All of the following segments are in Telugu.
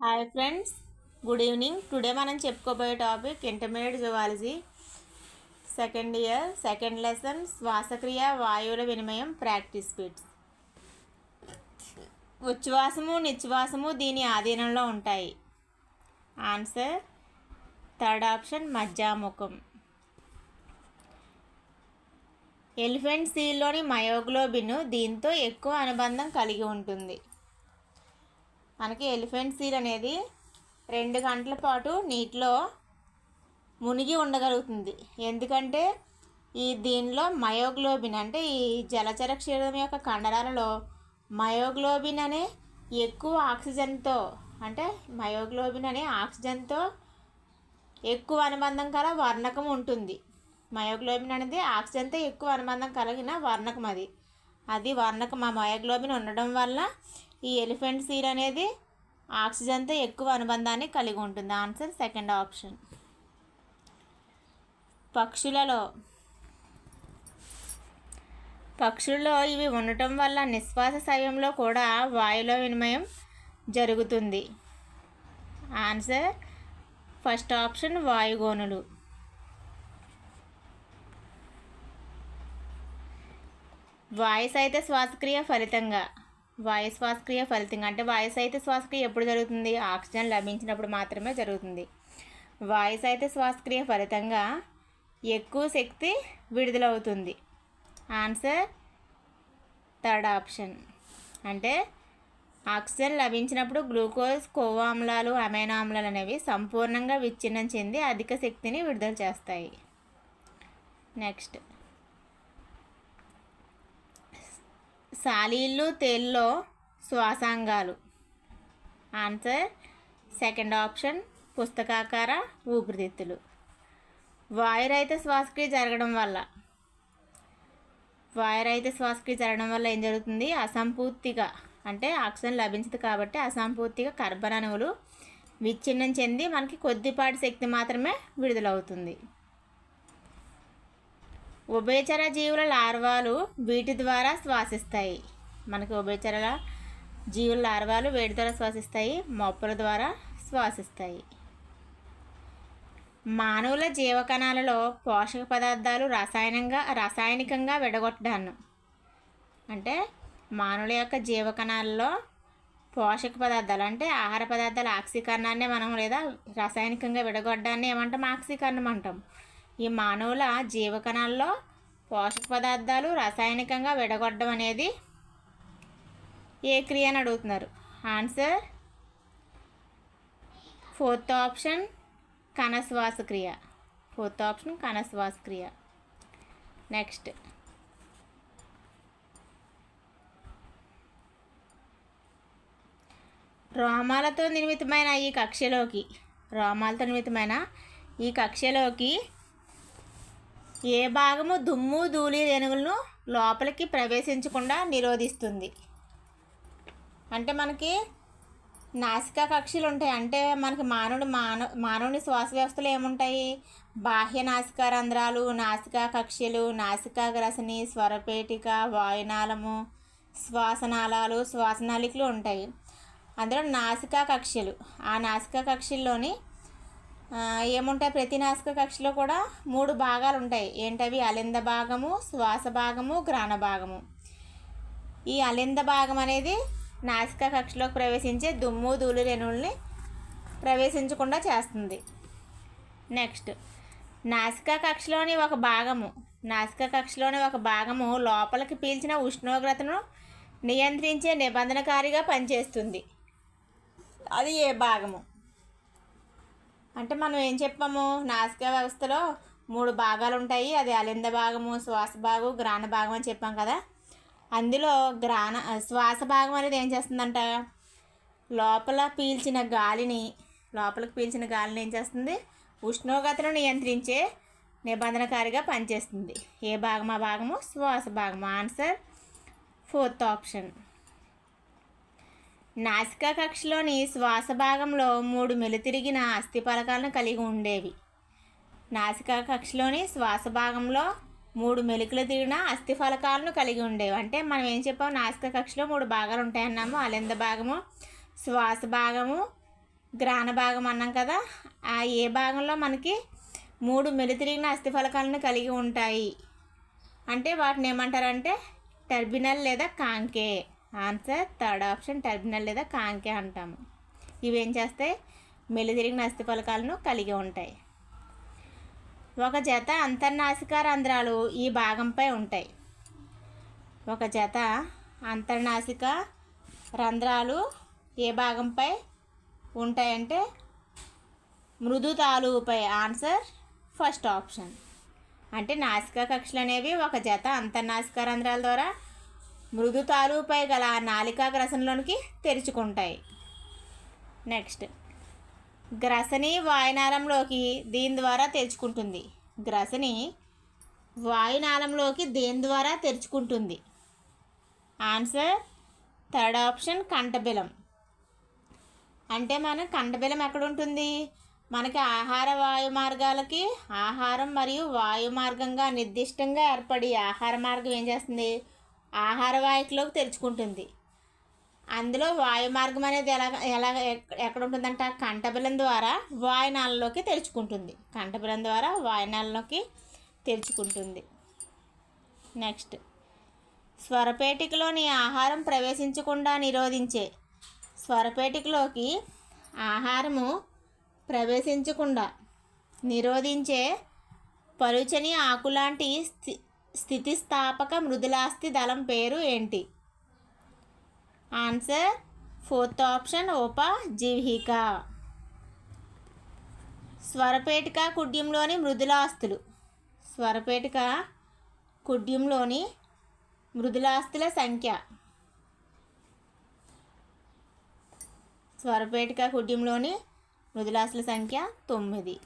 Hi friends good evening. Today మనం చెప్పుకోబోయే topic intermediate zoology. Second year second lesson శ్వాసక్రియ వాయువుల వినిమయం ప్రాక్టీస్ బిట్స్ ఉచ్ఛ్వాసము నిశ్వాసము దీని ఆధీనంలో ఉంటాయి. ఆన్సర్ థర్డ్ ఆప్షన్ మజ్జాముఖం ఎలిఫెంట్ సీల్లోని మయోగ్లోబిన్ దీంతో ఎక్కువ అనుబంధం కలిగి ఉంటుంది. మనకి ఎలిఫెంట్ సీల్ అనేది రెండు గంటల పాటు నీటిలో మునిగి ఉండగలుగుతుంది. ఎందుకంటే ఈ దీనిలో మయోగ్లోబిన్ అంటే ఈ జలచర క్షీరం యొక్క కండరాలలో మయోగ్లోబిన్ అనే ఎక్కువ ఆక్సిజన్తో అంటే మయోగ్లోబిన్ అనే ఆక్సిజన్తో ఎక్కువ అనుబంధం కల వర్ణకం ఉంటుంది. మయోగ్లోబిన్ అనేది ఆక్సిజన్తో ఎక్కువ అనుబంధం కలిగిన వర్ణకం అది. అది వర్ణకం. ఆ మయోగ్లోబిన్ ఉండడం వల్ల ఈ ఎలిఫెంట్ సీర్ అనేది ఆక్సిజన్తో ఎక్కువ అనుబంధాన్ని కలిగి ఉంటుంది. Answer second option. పక్షులలో. పక్షుల్లో ఇవి ఉండటం వల్ల నిశ్వాస సమయంలో కూడా వాయులో వినిమయం జరుగుతుంది. ఆన్సర్ ఫస్ట్ ఆప్షన్ వాయుగోనులు వాయిస్ అయితే శ్వాసక్రియ ఫలితంగా. వాయు శ్వాసక్రియ ఫలితంగా అంటే వాయు అయితే శ్వాసక్రియ ఎప్పుడు జరుగుతుంది? ఆక్సిజన్ లభించినప్పుడు మాత్రమే జరుగుతుంది. వాయు అయితే శ్వాసక్రియ ఫలితంగా ఎక్కువ శక్తి విడుదలవుతుంది. Answer third option. అంటే ఆక్సిజన్ లభించినప్పుడు గ్లూకోజ్ కొవ్వు ఆమ్లాలు అమైనో ఆమ్లాలు అనేవి సంపూర్ణంగా విచ్ఛిన్నం చెంది అధిక శక్తిని విడుదల చేస్తాయి. నెక్స్ట్. సాలీళ్ళు తేల్లో శ్వాసాంగాలు. ఆన్సర్ సెకండ్ ఆప్షన్ పుస్తకాకార ఊపిరితిత్తులు. వాయురహిత శ్వాసక్రియ జరగడం వల్ల. వాయురహిత శ్వాసక్రియ జరగడం వల్ల ఏం జరుగుతుంది? అసంపూర్తిగా అంటే ఆక్సిజన్ లభించదు కాబట్టి అసంపూర్తిగా కర్బన అణువులు విచ్ఛిన్నం చెంది మనకి కొద్దిపాటి శక్తి మాత్రమే విడుదలవుతుంది. ఉభయచర జీవుల లార్వాలు వీటి ద్వారా శ్వాసిస్తాయి. మనకి ఉభయచరల జీవుల లార్వాలు వేడి ద్వారా శ్వాసిస్తాయి మొప్పల ద్వారా శ్వాసిస్తాయి. మానవుల జీవకణాలలో పోషక పదార్థాలు రసాయనంగా రాసాయనికంగా విడగొట్టడాను. అంటే మానవుల యొక్క జీవకణాలలో పోషక పదార్థాలు అంటే ఆహార పదార్థాల ఆక్సీకరణాన్ని మనం లేదా రాసాయనికంగా విడగొట్టడాన్ని ఏమంటాం? ఆక్సీకరణం అంటాం. ఈ మానవుల జీవకణాల్లో పోషక పదార్థాలు రసాయనికంగా విడగొట్టడం అనేది ఏ క్రియ అని అడుగుతున్నారు? ఆన్సర్ ఫోర్త్ ఆప్షన్ కణశ్వాస క్రియ. ఫోర్త్ ఆప్షన్ కణశ్వాస క్రియ. నెక్స్ట్ రోమాలతో నిర్మితమైన ఈ కక్షలోకి రోమాలతో నిర్మితమైన ఈ కక్షలోకి ఏ భాగము దుమ్ము ధూళి రేణువులను లోపలికి ప్రవేశించకుండా నిరోధిస్తుంది. అంటే మనకి నాసికా కక్షలు ఉంటాయి. అంటే మనకి మానవుడు మానవ మానవుని శ్వాస వ్యవస్థలు ఏముంటాయి? బాహ్య నాసికా రంధ్రాలు నాసికా కక్షలు నాసికా గ్రసని స్వరపేటిక వాయునాళము శ్వాసనాళాలు శ్వాసనాళికలు ఉంటాయి. అందులో నాసికా కక్షలు ఆ నాసికా కక్షల్లోని ఏముంటాయి? ప్రతి నాసిక కక్షలో కూడా మూడు భాగాలు ఉంటాయి. ఏంటవి? అలింద భాగము శ్వాస భాగము గ్రాణ భాగము. ఈ అలింద భాగం అనేది నాసిక కక్షలోకి ప్రవేశించే దుమ్ము ధూళి రేణువుల్ని ప్రవేశించకుండా చేస్తుంది. నెక్స్ట్ నాసికా కక్షలోని ఒక భాగము. నాసికా కక్షలోని ఒక భాగము లోపలికి పీల్చిన ఉష్ణోగ్రతను నియంత్రించే నిబంధనకారిగా పనిచేస్తుంది. అది ఏ భాగము? అంటే మనం ఏం చెప్పాము? నాసిక వ్యవస్థలో మూడు భాగాలు ఉంటాయి అది అలింద భాగము శ్వాస భాగం గ్రాణ భాగం అని చెప్పాం కదా. అందులో గ్రాణ శ్వాస భాగం అనేది ఏం చేస్తుందంట? లోపల పీల్చిన గాలిని లోపలికి పీల్చిన గాలిని ఏం చేస్తుంది? ఉష్ణోగ్రతను నియంత్రించే నిబంధనకారిగా పనిచేస్తుంది. ఏ భాగం? ఆ భాగము శ్వాస భాగం ఆన్సర్ ఫోర్త్ ఆప్షన్ నాసికా కక్షలోని శ్వాస భాగంలో మూడు మెలుతిరిగిన అస్థిపలకాలను కలిగి ఉండేవి. నాసికా కక్షలోని శ్వాస భాగంలో మూడు మెలుకులు తిరిగిన అస్థిఫలకాలను కలిగి ఉండేవి. అంటే మనం ఏం చెప్పాము నాసికా కక్షలో మూడు భాగాలు ఉంటాయన్నాము. అలింద భాగము శ్వాస భాగము గ్రాన భాగం అన్నాం కదా. ఆ ఏ భాగంలో మనకి మూడు మెలితిరిగిన అస్థిఫలకాలను కలిగి ఉంటాయి? అంటే వాటిని ఏమంటారంటే టర్బినల్ లేదా కాంకే. ఆన్సర్ థర్డ్ ఆప్షన్ టెర్మినల్ లేదా కాంకే అంటాము. ఇవి ఏం చేస్తాయి? అస్థి ఫలకాలను కలిగి ఉంటాయి. ఒక జత అంతర్నాసిక రంధ్రాలు ఈ భాగంపై ఉంటాయి. ఒక జత అంతర్నాసిక రంధ్రాలు ఏ భాగంపై ఉంటాయంటే మృదు తాలుపై ఆన్సర్ ఫస్ట్ ఆప్షన్. అంటే నాసికా కక్షలు అనేవి ఒక జత అంతర్నాసిక రంధ్రాల ద్వారా మృదు తాలుపై గల నాలికా గ్రసనలోనికి తెరుచుకుంటాయి. నెక్స్ట్. గ్రసని వాయునాళంలోకి దీని ద్వారా తెరుచుకుంటుంది? గ్రసని వాయునాళంలోకి దేని ద్వారా తెరుచుకుంటుంది? ఆన్సర్. థర్డ్ ఆప్షన్ కంఠబిలం. అంటే మన కంఠబిలం ఎక్కడ ఉంటుంది మనకి ఆహార వాయు మార్గాలకి ఆహారం మరియు వాయు మార్గంగా నిర్దిష్టంగా ఏర్పడి ఆహార మార్గం ఏం చేస్తుంది? ఆహార వాయుకులోకి తెరుచుకుంటుంది. అందులో వాయు మార్గం అనేది ఎలా ఎలా ఎక్- ఎక్కడ ఉంటుందంట? కంఠబిలం ద్వారా వాయునాలలోకి తెరుచుకుంటుంది. కంఠబిలం ద్వారా వాయునాలలోకి తెరుచుకుంటుంది. నెక్స్ట్. స్వరపేటికలోని ఆహారం ప్రవేశించకుండా నిరోధించే. స్వరపేటికలోకి ఆహారము ప్రవేశించకుండా నిరోధించే పలుచని ఆకులాంటి స్థి స్థితిస్థాపక మృదులాస్థి దళం పేరు ఏంటి? ఆన్సర్ ఫోర్త్ ఆప్షన్ ఉపజీవిక స్వరపేటిక కుడ్యంలోని మృదులాస్తులు. స్వరపేటిక కుడ్యంలోని మృదులాస్తుల సంఖ్య. స్వరపేటిక కుడ్యంలోని మృదులాస్తుల సంఖ్య తొమ్మిది.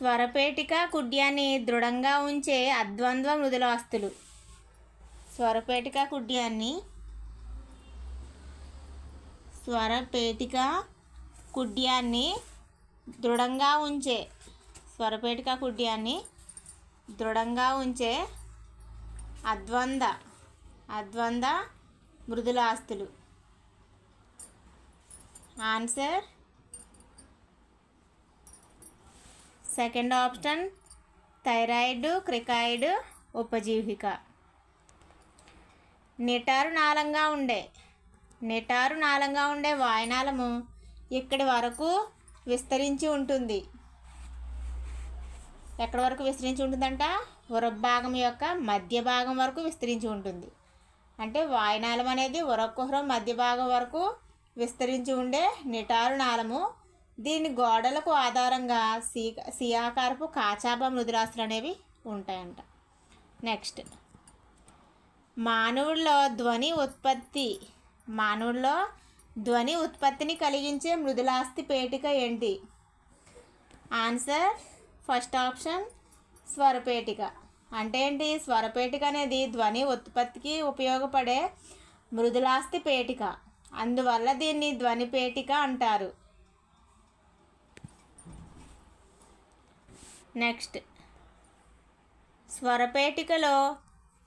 స్వరపేటిక కుడ్యాన్ని దృఢంగా ఉంచే అద్వంద్వ మృదులాస్తులు స్వరపేటిక కుడ్యాన్ని స్వరపేటిక కుడ్యాన్ని దృఢంగా ఉంచే స్వరపేటిక కుడ్యాన్ని దృఢంగా ఉంచే అద్వంద అద్వంద మృదులాస్తులు answer second option thyroid cricoid ఉపజీవిక. నిటారు నాళంగా ఉండే నిటారు నాళంగా ఉండే వాయనాలము ఇక్కడి వరకు విస్తరించి ఉంటుంది. ఎక్కడి వరకు విస్తరించి ఉంటుందంట? ఉరభాగం యొక్క మధ్య భాగం వరకు విస్తరించి ఉంటుంది. అంటే వాయునాళం అనేది ఉరకుహరం మధ్య భాగం వరకు విస్తరించి ఉండే నిటారు నాళము దీని గోడలకు ఆధారంగా సి సియాకారపు కాచాబ మృదులాస్తులు అనేవి ఉంటాయంట. నెక్స్ట్ మానవుల్లో ధ్వని ఉత్పత్తి మానవుల్లో ధ్వని ఉత్పత్తిని కలిగించే మృదులాస్థి పేటిక ఏంటి? ఆన్సర్ ఫస్ట్ ఆప్షన్ స్వరపేటిక. అంటే ఏంటి? స్వరపేటిక అనేది ధ్వని ఉత్పత్తికి ఉపయోగపడే మృదులాస్థి పేటిక. అందువల్ల దీన్ని ధ్వని పేటిక అంటారు. నెక్స్ట్. స్వరపేటికలో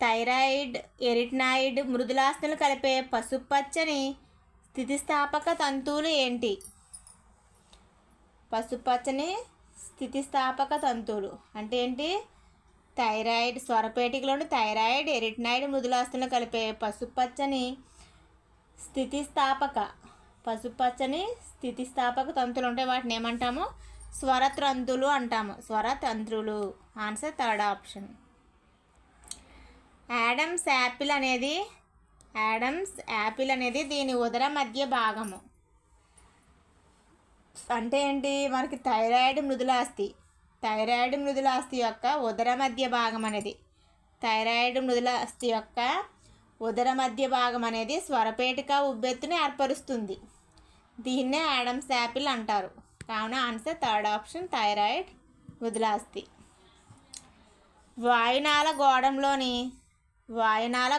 థైరాయిడ్ ఎరిట్నాయిడ్ మృదులాస్తులు కలిపే పసుపచ్చని స్థితిస్థాపక తంతువులు ఏంటి? పసుపచ్చని స్థితిస్థాపక తంతువులు అంటే ఏంటి? థైరాయిడ్ స్వరపేటికలోని థైరాయిడ్ ఎరిట్నాయిడ్ మృదులాస్తులను కలిపే పసుపచ్చని స్థితిస్థాపక పసుపచ్చని స్థితిస్థాపక తంతులు ఉంటాయి. వాటిని ఏమంటాము? స్వరత్రంతులు అంటాము. స్వరతంత్రులు answer third option Adam's apple అనేది యాడమ్స్ యాపిల్ అనేది దీని ఉదర మధ్య భాగము. అంటే ఏంటి? మనకి థైరాయిడ్ మృదులాస్తి. థైరాయిడ్ మృదులాస్తి యొక్క ఉదర మధ్య భాగం అనేది. థైరాయిడ్ మృదులాస్తి యొక్క ఉదర మధ్య భాగం అనేది స్వరపేటిక ఉబ్బెత్తుని ఏర్పరుస్తుంది. దీన్నే యాడమ్స్ యాపిల్ అంటారు. కావున ఆన్సర్ థర్డ్ ఆప్షన్ థైరాయిడ్ వదిలాస్తి. వాయునాల గోడంలోని వాయునాళ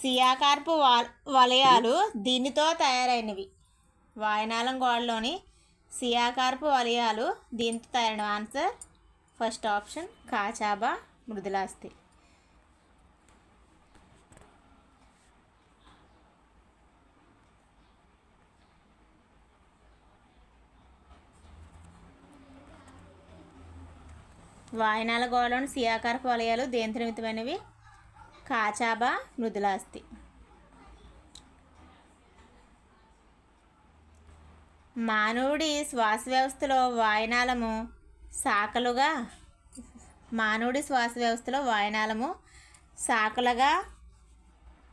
సియాకార్పు వలయాలు. దీనితో తయారైనవి. వాయునాలం గోడలోని సియాకార్పు వలయాలు దీంతో తయారైన ఆన్సర్ ఫస్ట్ ఆప్షన్ కాచాబా మృదులాస్తి. వాయనాల గోడలోని సియాకార వలయాలు దేంత నిమిత్తమైనవి కాచాబా మృదులాస్తి. మానవుడి శ్వాస వ్యవస్థలో వాయనాలము శాఖలుగా మానవుడి శ్వాస వ్యవస్థలో వాయనాలము శాఖలుగా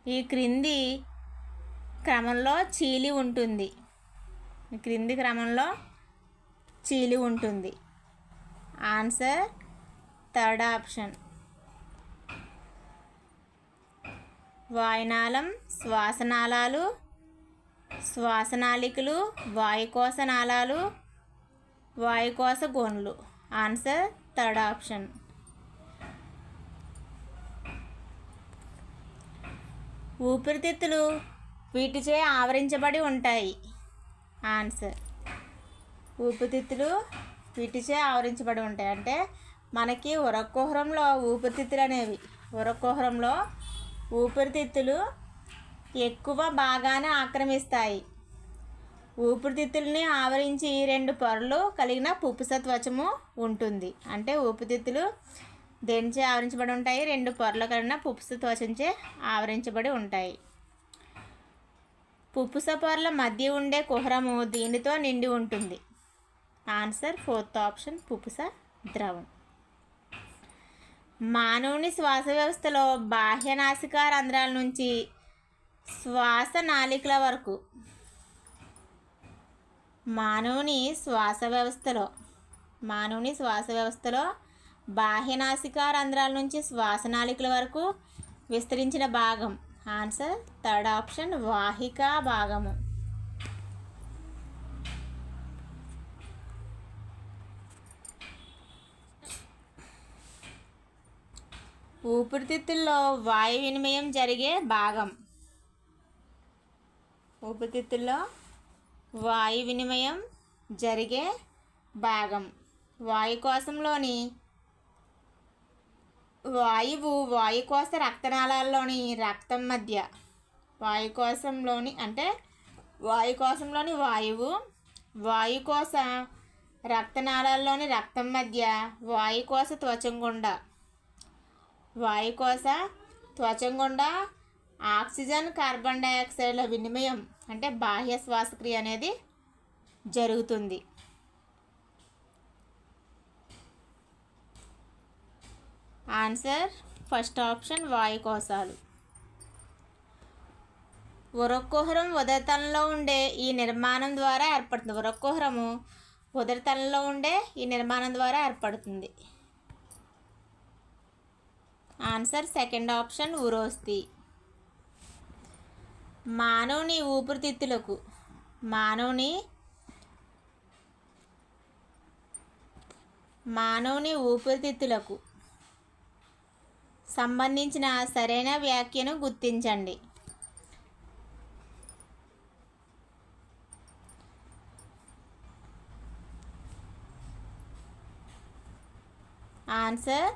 ఈ క్రింది క్రమంలో చీలి ఉంటుంది. క్రింది క్రమంలో చీలి ఉంటుంది. Answer third option. వాయునాళం శ్వాసనాళాలు శ్వాసనాళికలు వాయుకోశ నాళాలు వాయుకోశ గోన్లు ఆన్సర్ థర్డ్ ఆప్షన్. ఊపిరితిత్తులు వీటిచే ఆవరించబడి ఉంటాయి. ఆన్సర్. ఊపిరితిత్తులు వీటిచే ఆవరించబడి ఉంటాయి. అంటే మనకి ఉరకుహరంలో ఊపిరితిత్తులు అనేవి ఉరకుహరంలో ఊపిరితిత్తులు ఎక్కువ బాగానే ఆక్రమిస్తాయి. ఊపిరితిత్తుల్ని ఆవరించి రెండు పొరలు కలిగిన పుప్పుస త్వచము ఉంటుంది. అంటే ఊపిరితిత్తులు దేనిచే ఆవరించబడి ఉంటాయి? రెండు పొరలు కలిగిన పుప్పుస త్వచంచే ఆవరించబడి ఉంటాయి. పుప్పుస పొరల మధ్య ఉండే కుహరము దీనితో నిండి ఉంటుంది. ఆన్సర్ ఫోర్త్ ఆప్షన్ పుప్పుస ద్రవం. మానవుని శ్వాస వ్యవస్థలో బాహ్య నాసికా రంధ్రాల నుంచి శ్వాస నాళికల వరకు మానవుని శ్వాస వ్యవస్థలో మానవుని శ్వాస వ్యవస్థలో బాహ్య నాసికా రంధ్రాల నుంచి శ్వాస నాళికల వరకు విస్తరించిన భాగం. ఆన్సర్ థర్డ్ ఆప్షన్ వాహికా భాగము. ఊపిరితిత్తుల్లో వాయు వినిమయం జరిగే భాగం. ఊపిరితిత్తుల్లో వాయు వినిమయం జరిగే భాగం. వాయుకోశంలోని వాయువు వాయుకోశ రక్తనాళాల్లోని రక్తం మధ్య వాయుకోశంలోని అంటే వాయుకోశంలోని వాయువు వాయుకోశ రక్తనాళాల్లోని రక్తం మధ్య వాయుకోశ త్వచం గుండా వాయుకోశ త్వచం గుండా ఆక్సిజన్ కార్బన్ డైఆక్సైడ్ల వినిమయం అంటే బాహ్య శ్వాసక్రియ అనేది జరుగుతుంది. ఆన్సర్ ఫస్ట్ ఆప్షన్ వాయుకోశాలు. ఉరక్కుహరం ఉదరతలంలో ఉండే ఈ నిర్మాణం ద్వారా ఏర్పడుతుంది. ఉరక్కుహరము ఉదరతలంలో ఉండే ఈ నిర్మాణం ద్వారా ఏర్పడుతుంది. ఆన్సర్ సెకండ్ ఆప్షన్ ఉరోస్తి. మానవుని ఊపిరితిత్తులకు మానవుని మానవుని ఊపిరితిత్తులకు సంబంధించిన సరైన వ్యాఖ్యను గుర్తించండి. ఆన్సర్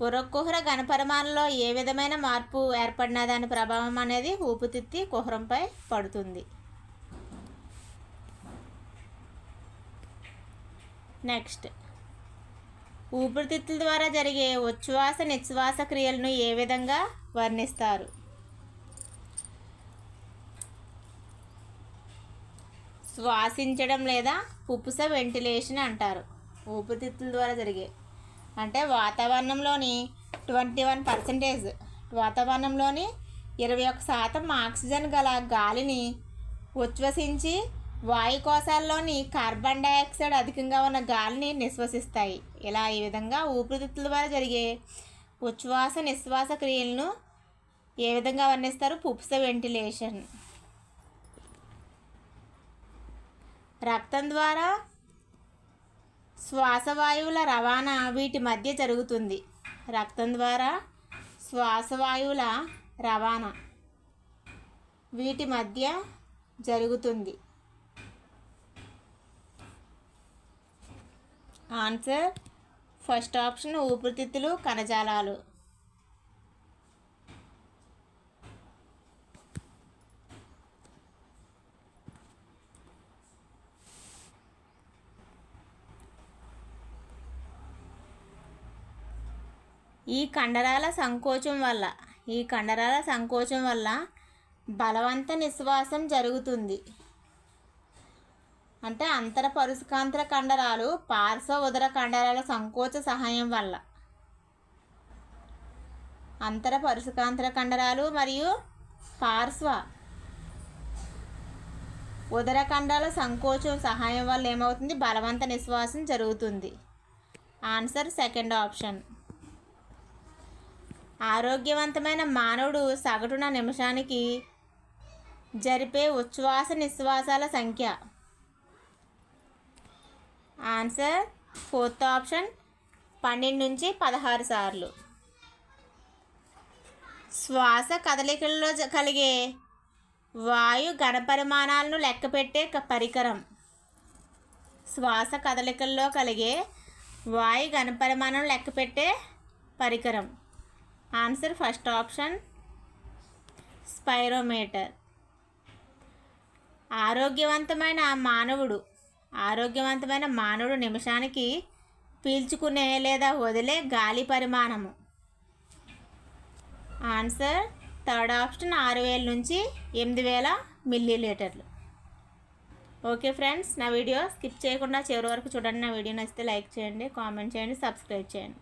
పురకుహర ఘనపరిమాణంలో ఏ విధమైన మార్పు ఏర్పడిన దాని ప్రభావం అనేది ఊపితిత్తి కుహరంపై పడుతుంది. నెక్స్ట్. ఊపిరితిత్తుల ద్వారా జరిగే ఉచ్ఛ్వాస నిశ్వాస క్రియలను ఏ విధంగా వర్ణిస్తారు? శ్వాసించడం లేదా పుప్పుస వెంటిలేషన్ అంటారు. ఊపిరితిత్తుల ద్వారా జరిగే అంటే వాతావరణంలోని ట్వంటీ వన్ పర్సెంటేజ్ వాతావరణంలోని ఇరవై ఒక శాతం ఆక్సిజన్ గల గాలిని ఉచ్ఛ్వసించి వాయుకోశాల్లోని కార్బన్ డైఆక్సైడ్ అధికంగా ఉన్న గాలిని నిశ్వసిస్తాయి. ఇలా ఈ విధంగా ఊపిరితిత్తుల ద్వారా జరిగే ఉచ్ఛ్వాస నిశ్వాస క్రియలను ఏ విధంగా వర్ణిస్తారు? పుప్స వెంటిలేషన్. రక్తం ద్వారా శ్వాసవాయువుల రవాణా వీటి మధ్య జరుగుతుంది. రక్తం ద్వారా శ్వాసవాయువుల రవాణా వీటి మధ్య జరుగుతుంది. ఆన్సర్ ఫస్ట్ ఆప్షన్ ఊపిరితిత్తులు కణజాలాలు. ఈ కండరాల సంకోచం వల్ల ఈ కండరాల సంకోచం వల్ల బలవంత నిశ్వాసం జరుగుతుంది. అంటే అంతర పరుసుకాంతర కండరాలు పార్శ్వ ఉదర కండరాల సంకోచ సహాయం వల్ల. అంతర పరుసుకాంతర కండరాలు మరియు పార్శ్వ ఉదర కండరాల సంకోచం సహాయం వల్ల ఏమవుతుంది? బలవంత నిశ్వాసం జరుగుతుంది. ఆన్సర్ సెకండ్ ఆప్షన్ ఆరోగ్యవంతమైన మానవుడు సగటున నిమిషానికి జరిపే ఉచ్ఛ్వాస నిశ్వాసాల సంఖ్య. ఆన్సర్ ఫోర్త్ ఆప్షన్ పన్నెండు నుంచి పదహారు సార్లు. శ్వాస కదలికల్లో కలిగే వాయు ఘనపరిమాణాలను లెక్కపెట్టే క- పరికరం. శ్వాస కదలికల్లో కలిగే వాయు ఘనపరిమాణం లెక్కపెట్టే పరికరం. Answer first option spirometer. ఆరోగ్యవంతమైన మానవుడు ఆరోగ్యవంతమైన మానవుడు నిమిషానికి పీల్చుకునే లేదా వదిలే గాలి పరిమాణము. ఆన్సర్ థర్డ్ ఆప్షన్ ఆరు వేల నుంచి ఎనిమిది వేల మిల్లీ లీటర్లు ఓకే ఫ్రెండ్స్ నా వీడియో స్కిప్ చేయకుండా చివరి వరకు చూడండి. నా వీడియో నచ్చితే లైక్ చేయండి కామెంట్ చేయండి సబ్స్క్రైబ్ చేయండి.